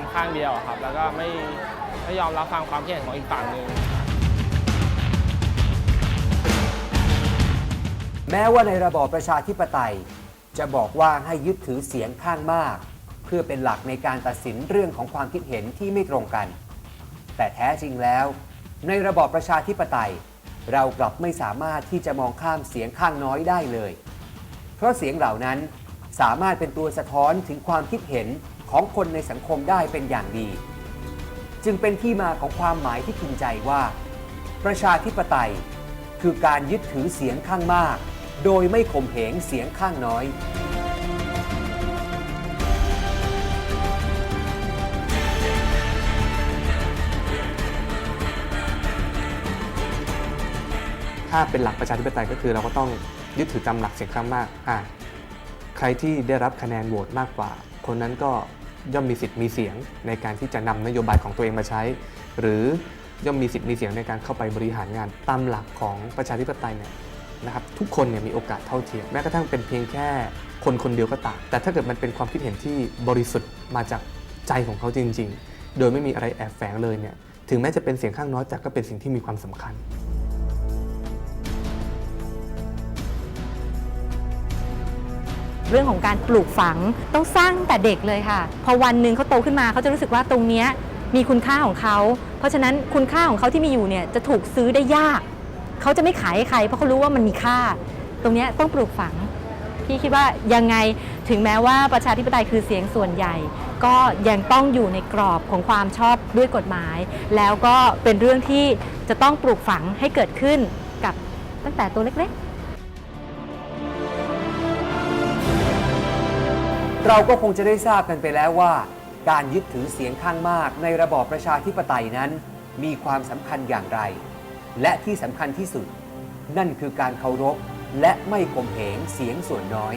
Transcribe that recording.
ำข้างเดียวอะครับ แล้วก็ไม่ไม่ยอมรับฟังความคิดเห็นของอีกฝั่งหนึ่ง แม้ว่าในระบอบประชาธิปไตย จะบอกว่าให้ยึดถือเสียงข้างมาก เพื่อเป็นหลักในการตัดสินเรื่องของความคิดเห็นที่ไม่ตรงกัน แต่แท้จริงแล้ว ในระบอบประชาธิปไตย เรากลับไม่สามารถที่จะมองข้ามเสียงข้างน้อยได้เลย เพราะเสียงเหล่านั้นสามารถเป็นตัวสะท้อนถึงความคิดเห็น ของคนในสังคมได้เป็นอย่างดี จึงเป็นที่มาของความหมายที่พึงใจว่า ประชาธิปไตย คือการยึดถือเสียงข้างมาก โดยไม่ข่มเหงเสียงข้างน้อยถ้าเป็นหลักประชาธิปไตยก็คือเราก็ต้องยึดถือตามหลักเสียงข้างมากอะใครที่ได้รับคะแนนโหวตมากกว่า คนนั้นก็ ย่อมมีสิทธิ์มีเสียงในการที่จะนำนโยบายของตัวเองมาใช้ หรือย่อมมีสิทธิ์มีเสียงในการเข้าไปบริหารงานตามหลักของประชาธิปไตยเนี่ยนะครับทุกคนเนี่ยมีโอกาสเท่าเทียมแม้กระทั่งเป็นเพียงแค่คนคนเดียวก็ตามแต่ถ้าเกิดมันเป็นความคิดเห็นที่บริสุทธิ์มาจากใจของเขาจริง ๆ โดยไม่มีอะไรแอบแฝงเลยเนี่ยถึงแม้จะเป็นเสียงข้างน้อยแต่ก็เป็นสิ่งที่มีความสำคัญ เรื่องของการปลูกฝังต้องสร้างตั้งแต่เด็กเลยค่ะ พอวันหนึ่งเขาโตขึ้นมาเขาจะรู้สึกว่าตรงนี้มีคุณค่าของเขา เพราะฉะนั้นคุณค่าของเขาที่มีอยู่เนี่ยจะถูกซื้อได้ยาก เขาจะไม่ขายให้ใคร เพราะเขารู้ว่ามันมีค่า ตรงนี้ต้องปลูกฝังพี่คิดว่ายังไงถึงแม้ว่าประชาธิปไตยคือเสียงส่วนใหญ่ ก็ยังต้องอยู่ในกรอบของความชอบด้วยกฎหมาย แล้วก็เป็นเรื่องที่จะต้องปลูกฝังให้เกิดขึ้นกับตั้งแต่ตัวเล็กๆ เราก็คงจะได้ทราบกันไปแล้วว่า การยึดถือเสียงข้างมากในระบอบประชาธิปไตยนั้น มีความสำคัญอย่างไร และที่สำคัญที่สุด นั่นคือการเคารพและไม่ข่มเหงเสียงส่วนน้อย